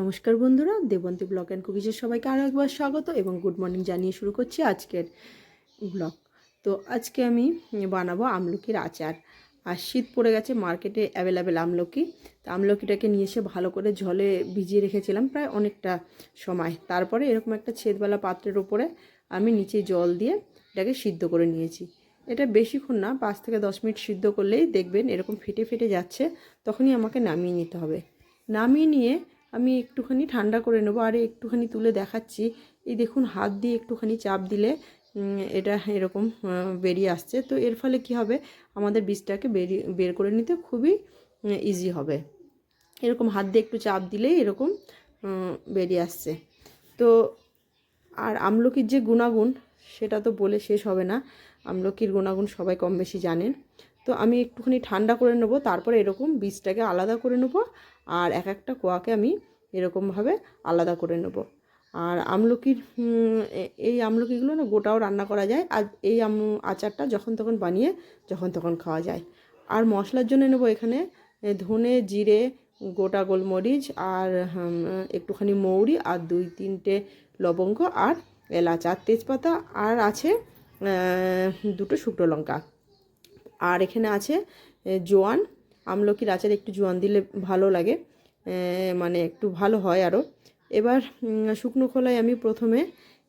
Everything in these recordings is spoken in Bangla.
নমস্কার বন্ধুরা, দেবন্তী ব্লগ অ্যান্ড কুকিজের সবাইকে আরও একবার স্বাগত এবং গুড মর্নিং জানিয়ে শুরু করছি আজকের ব্লগ। তো আজকে আমি বানাবো আমলকির আচার। আর শীত পড়ে গেছে, মার্কেটে অ্যাভেলেবেল আমলকি। তো আমলকিটাকে নিয়ে এসে ভালো করে জলে ভিজিয়ে রেখেছিলাম প্রায় অনেকটা সময়। তারপরে এরকম একটা ছেদবেলা পাত্রের ওপরে আমি নিচে জল দিয়ে এটাকে সিদ্ধ করে নিয়েছি। এটা বেশিক্ষণ না, পাঁচ থেকে দশ মিনিট সিদ্ধ করলেই দেখবেন এরকম ফেটে ফেটে যাচ্ছে, তখনই আমাকে নামিয়ে নিতে হবে। নামিয়ে নিয়ে আমি একটুখানি ঠান্ডা করে নেব, আর একটুখানি তুলে দেখাচ্ছি। এই দেখুন, হাত দিয়ে একটুখানি চাপ দিলে এটা এরকম বেরিয়ে আসছে। তো এর ফলে কি হবে? আমাদের বীজটাকে বেরিয়ে, বের করে নিতে খুবই ইজি হবে। এরকম হাত দিয়ে একটু চাপ দিলেই এরকম বেরিয়ে আসছে। তো, আর আমলকির যে গুণাগুণ, সেটা তো বলে শেষ হবে না। আমলকির গুণাগুণ সবাই কম বেশি জানেন। তো আমি একটুখানি ঠান্ডা করে নেব, তারপরে এরকম বীজটাকে আলাদা করে নেব আর এক একটা কোয়াকে আমি এরকমভাবে আলাদা করে নেব। আর আমলকির এই আমলকিগুলো না গোটাও রান্না করা যায় আর এই আম, আচারটা যখন তখন বানিয়ে যখন তখন খাওয়া যায়। আর মশলার জন্য নেব এখানে ধনে, জিরে, গোটা গোলমরিচ আর একটুখানি মৌরি আর দুই তিনটে লবঙ্গ আর এলাচ আর তেজপাতা আর আছে দুটো শুকনো লঙ্কা। আর এখানে আছে জোয়ান। আমলকির আচার একটু জোয়ান দিলে ভালো লাগে মানে একটু ভালো হয় আরও এবার শুকনো খোলায় আমি প্রথমে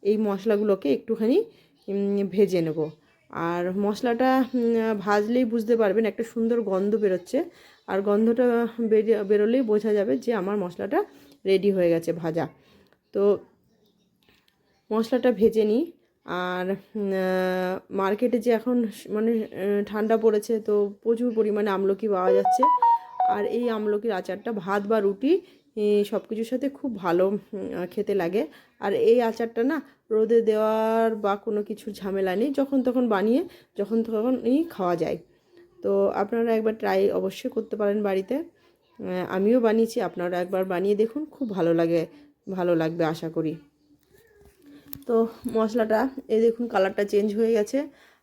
এই মশলাগুলোকে একটুখানি ভেজে নেব। আর মশলাটা ভাজলেই বুঝতে পারবেন একটা সুন্দর গন্ধ বেরোচ্ছে। আর গন্ধটা বেরিয়ে বেরোলেই বোঝা যাবে যে আমার মশলাটা রেডি হয়ে গেছে ভাজা। তো মশলাটা ভেজে নিই। আর মার্কেটে যে এখন মানে ঠান্ডা পড়েছে, তো প্রচুর পরিমাণে আমলকি পাওয়া যাচ্ছে। আর এই আমলকির আচারটা ভাত বা রুটি সব কিছুর সাথে খুব ভালো খেতে লাগে। আর এই আচারটা না, রোদে দেওয়ার বা কোনো কিছুর ঝামেলা নেই, যখন তখন বানিয়ে, যখন তখনই খাওয়া যায়। তো আপনারা একবার ট্রাই অবশ্যই করতে পারেন বাড়িতে। আমিও বানিয়েছি, আপনারা একবার বানিয়ে দেখুন, খুব ভালো লাগে, ভালো লাগবে আশা করি। তো মশলাটা, এই দেখুন কালারটা চেঞ্জ হয়ে গেছে।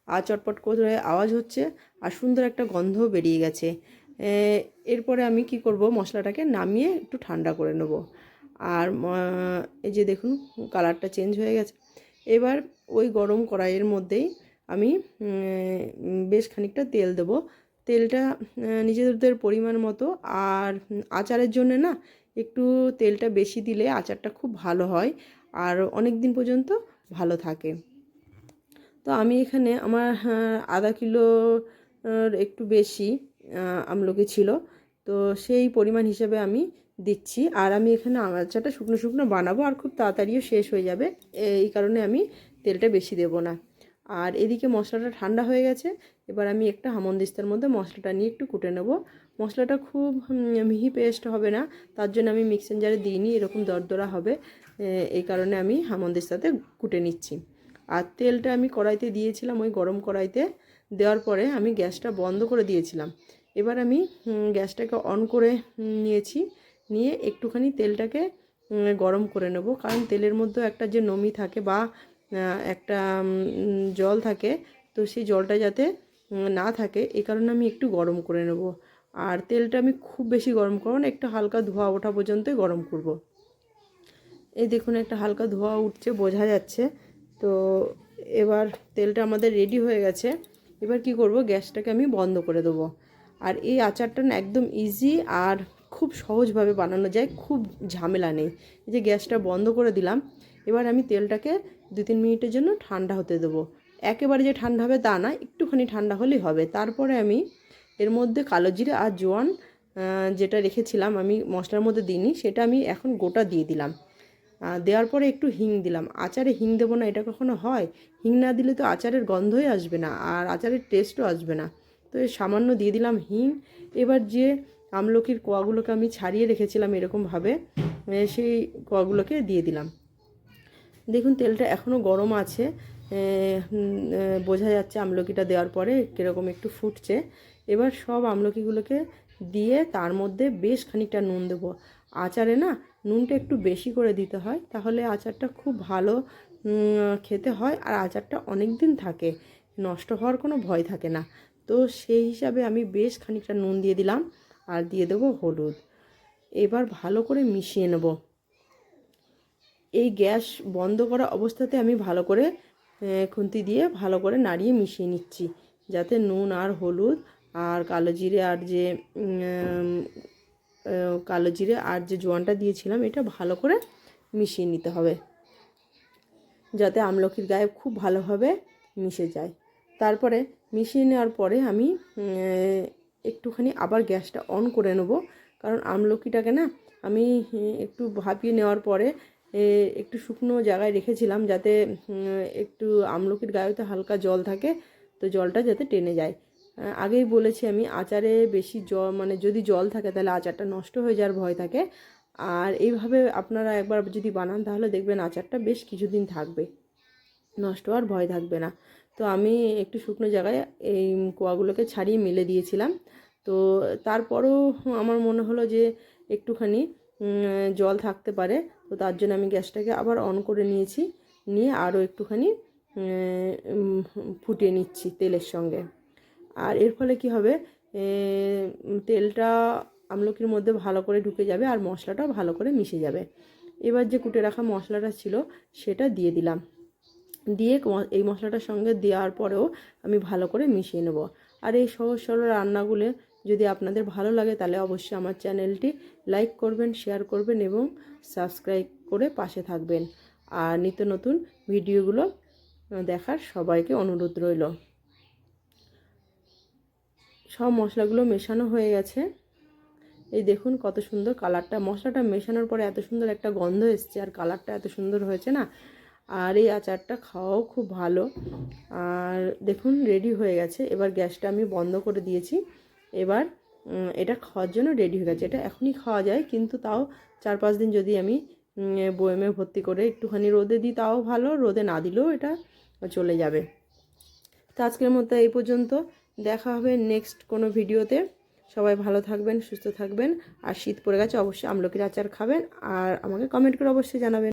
আর চটপট করে আওয়াজ হচ্ছে আর সুন্দর একটা গন্ধও বেরিয়ে গেছে। এরপরে আমি কি করব, মশলাটাকে নামিয়ে একটু ঠান্ডা করে নেব। আর এই যে দেখুন কালারটা চেঞ্জ হয়ে গেছে। এবার ওই গরম কড়াইয়ের মধ্যেই আমি বেশ খানিকটা তেল দেবো। তেলটা নিজেদের পরিমাণ মতো আর আচারের জন্য না একটু তেলটা বেশি দিলে আচারটা খুব ভালো হয়। আর অনেক দিন পর্যন্ত ভালো থাকে। তো আমি এখানে আমার আধা কিলো একটু বেশি আমলকি ছিল। তো সেই পরিমাণ হিসাবে আমি দিচ্ছি। আর আমি এখানে আচারটা শুকনো শুকনো বানাবো আর খুব তাড়াতাড়িও শেষ হয়ে যাবে। এই কারণে আমি তেলটা বেশি দেব না। আর এদিকে মশলাটা ঠান্ডা হয়ে গেছে। এবার আমি একটা হামনদিস্তার মধ্যে মশলাটা নিয়ে একটু কুটে নেব। মশলাটা খুব মিহি পেস্ট হবে না, তার জন্য আমি মিক্সিং জারে দিইনি এরকম দরদরা হবে। এই কারণে আমি হামনদিস্তাতে কুটে নিচ্ছি। আর তেলটা আমি কড়াইতে দিয়েছিলাম, ওই গরম কড়াইতে। দেওয়ার পরে আমি গ্যাসটা বন্ধ করে দিয়েছিলাম। এবার আমি গ্যাসটাকে অন করে নিয়েছি। নিয়ে একটুখানি তেলটাকে গরম করে নেব। কারণ তেলের মধ্যেও একটা যে নমি থাকে বা একটা জল থাকে, তো সেই জলটা যাতে না থাকে এই কারণে আমি একটু গরম করে নেব। আর তেলটা আমি খুব বেশি গরম করব না, একটু হালকা ধোয়া ওঠা পর্যন্তই গরম করব। এই দেখুন, একটা হালকা ধোয়া উঠছে, বোঝা যাচ্ছে। তো এবার তেলটা আমাদের রেডি হয়ে গেছে। এবার কি করব, গ্যাসটাকে আমি বন্ধ করে দেবো। আর এই আচারটা না একদম ইজি আর খুব সহজভাবে বানানো যায়, খুব ঝামেলা নেই। এই যে গ্যাসটা বন্ধ করে দিলাম এবার আমি তেলটাকে দু তিন মিনিটের জন্য ঠান্ডা হতে দেবো। একেবারে যে ঠান্ডা হবে তা না, একটুখানি ঠান্ডা হলেই হবে। তারপরে আমি এর মধ্যে কালো জিরে আর জোয়ান যেটা রেখেছিলাম আমি মশলার মধ্যে দিইনি, সেটা আমি এখন গোটা দিয়ে দিলাম। দেওয়ার পরে একটু হিং দিলাম। আচারে হিং দেবো না, এটা কখনো হয়? হিং না দিলে তো আচারের গন্ধই আসবে না, আর আচারের টেস্টও আসবে না। তো সামান্য দিয়ে দিলাম হিং। এবার যে আমলকির কোয়াগুলোকে আমি ছাড়িয়ে রেখেছিলাম এরকমভাবে সেই কোয়াগুলোকে দিয়ে দিলাম। দেখুন, তেলটা এখনও গরম আছে। বোঝা যাচ্ছে আমলকিটা দেওয়ার পরে কীরকম একটু ফুটছে। এবার সব আমলকিগুলোকে দিয়ে তার মধ্যে বেশ খানিকটা নুন দেবো। আচারে না নুনটা একটু বেশি করে দিতে হয়, তাহলে আচারটা খুব ভালো খেতে হয় আর আচারটা অনেক দিন থাকে। নষ্ট হওয়ার কোনো ভয় থাকে না। তো সেই হিসাবে আমি বেশ খানিকটা নুন দিয়ে দিলাম আর দিয়ে দেবো হলুদ। এবার ভালো করে মিশিয়ে নেব। এই গ্যাস বন্ধ করা অবস্থাতে আমি ভালো করে খুন্তি দিয়ে ভালো করে নাড়িয়ে মিশিয়ে নিচ্ছি, যাতে নুন আর হলুদ আর কালো জিরে আর যে কালো জিরে আর যে জোয়ানটা দিয়েছিলাম, এটা ভালো করে মিশিয়ে নিতে হবে, যাতে আমলকির গায়ে খুব ভালোভাবে মিশে যায়। তারপরে মিশিয়ে নেওয়ার পরে আমি একটুখানি আবার গ্যাসটা অন করে নেব, কারণ আমলকিটাকে না আমি একটু ভাপিয়ে নেওয়ার পরে একটু শুকনো জায়গায় রেখেছিলাম যাতে একটু আমলকির গায়েতে হালকা জল থাকে, তো জলটা যাতে টেনে যায়। আগেই বলেছি আমি, আচারে বেশি জল মানে যদি জল থাকে তাহলে আচারটা নষ্ট হয়ে যাওয়ার ভয় থাকে। আর এইভাবে আপনারা একবার যদি বানান তাহলে দেখবেন আচারটা বেশ কিছুদিন থাকবে। নষ্ট হওয়ার ভয় থাকবে না। তো আমি একটু শুকনো জায়গায় এই কোয়াগুলোকে ছাড়িয়ে মেলে দিয়েছিলাম। তো তারপরও আমার মনে হলো যে একটুখানি জল থাকতে পারে। তো তার জন্য আমি গ্যাসটাকে আবার অন করে নিয়েছি। নিয়ে আরও একটুখানি ফুটিয়ে নিচ্ছি তেলের সঙ্গে। আর এর ফলে কি হবে? তেলটা আমলকির মধ্যে ভালো করে ঢুকে যাবে আর মশলাটাও ভালো করে মিশে যাবে। এবার যে কুটে রাখা মশলাটা ছিল, সেটা দিয়ে দিলাম। দিয়ে এই মশলাটার সঙ্গে দেওয়ার পরেও আমি ভালো করে মিশিয়ে নেব। আর এই সহজ সরল রান্নাগুলো যদি আপনাদের ভালো লাগে তাহলে অবশ্যই আমার চ্যানেলটি লাইক করবেন, শেয়ার করবেন এবং সাবস্ক্রাইব করে পাশে থাকবেন। আর নিত্য নতুন ভিডিওগুলো দেখার সবাইকে অনুরোধ রইল। সব মশলাগুলো মেশানো হয়ে গেছে। এই দেখুন কত সুন্দর কালারটা। মশলাটা মেশানোর পরে এত সুন্দর একটা গন্ধ এসছে আর কালারটা এত সুন্দর হয়েছে না? আর এই আচারটা খাওয়াও খুব ভালো। আর দেখুন রেডি হয়ে গেছে। এবার গ্যাসটা আমি বন্ধ করে দিয়েছি। এবার এটা খাওয়ার জন্য রেডি হয়ে গেছে। এটা এখনই খাওয়া যায়, কিন্তু তাও চার পাঁচ দিন যদি আমি বয়েমে ভর্তি করে একটুখানি রোদে দিই, তাও ভালো। রোদে না দিলেও এটা চলে যাবে। তো আজকের মতো এই পর্যন্ত। দেখা হবে নেক্সট কোনো ভিডিওতে। সবাই ভালো থাকবেন, সুস্থ থাকবেন। আর শীত পড়ে গেছে, অবশ্যই আমলকির আচার খাবেন। আর আমাকে কমেন্ট করে অবশ্যই জানাবেন।